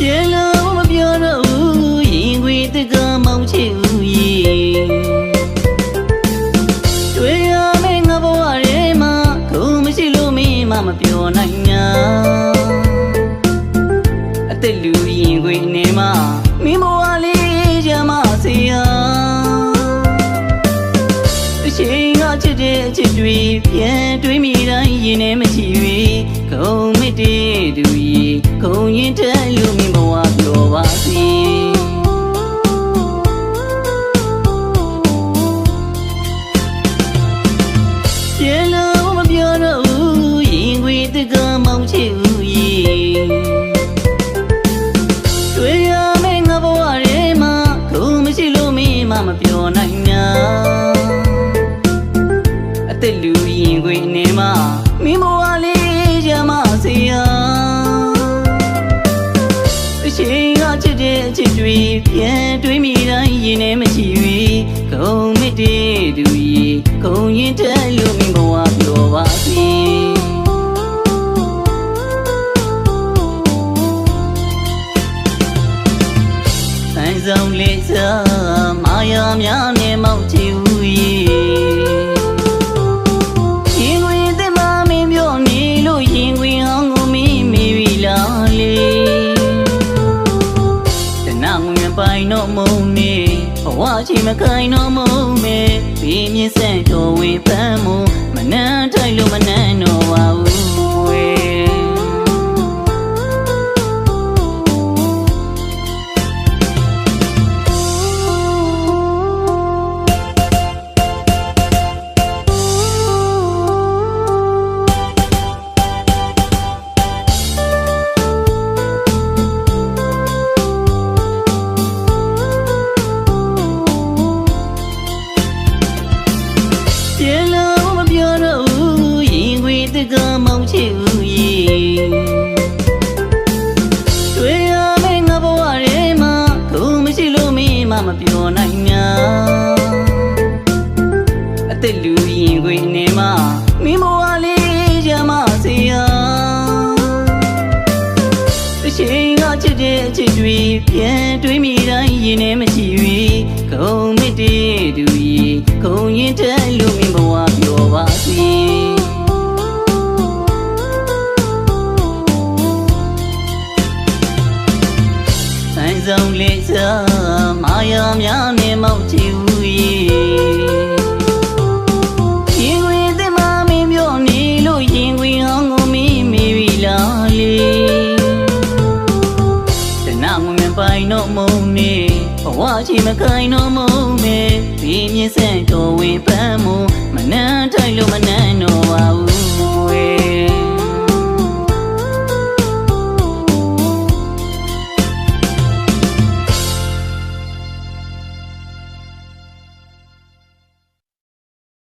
ရှင်ကောင်မပြောတော့ဘူးရင်ခွေတကမောင်းချင်ဦးရေတွေ့ရမယ့်ငါဘဝထဲမှာခုမရှိလို့မင်းမမပြောနိုင်ညာအသက်လူရင်ခွေနေမှာမင်းဘဝလေးချမ်းမစေရအချိန်ကချစ်တဲ့အချစ်တွေပြန်တွေးမိတိုင်းရင်ထဲမရှိွေကုန်မတည်သူရေကုန်ရင်တက်လို့ မောင်ချစ်ဦးကြီးတွေ့ရမယ့်ငါဘဝထဲမှာခုမရှိလို့မင်းမမပြောနိုင်ညာအသက်လူရင်ခွေနေမှာမိမဝလေးချမ်းမစေယာအချိန်ကချစ်တဲ့အချစ်တွေပြန်တွေးမိတိုင်းရင်ထဲမရှိ၍ခုံမစ်တဲ့သူကြီးခုံရင်တဲ့လူ ဆိုင်ဆောင်လေးစားမာယာများနဲ့မောက်ချီဦးရင်ခွင်တဲ့မမင်းပြောနေလို့ရင်ခွင်အောင်ကိုမင်းမိပြီလားလေတနာငွေပိုင်တော့မုံနေဘဝချီမခိုင်တော့မုံမေပြင်းမြင့်ဆန့်တော်ဝင်ပန်းမမနှမ်းထိုက်လို့မနှမ်းတော့ ချစ်တဲ့အချစ်တွေပြန်တွေးမိတိုင်းရင်ထဲမရှိ၍ခုံမစ်တဲ့သူကြီးခုံရင်တဲ့လူမင်းဘဝပြောပါစေဆိုင်ဆောင်လေးစားမာယာများနဲ့မောက်ချီဦးရ တော့မုံနေဘဝချီမခိုင်တော့မုံမေဒီမြင့်ဆန့်တော်ဝင်ပန်းမမနှမ်းထိုက်လို့မနှမ်းတော့ပါဘူးဝေ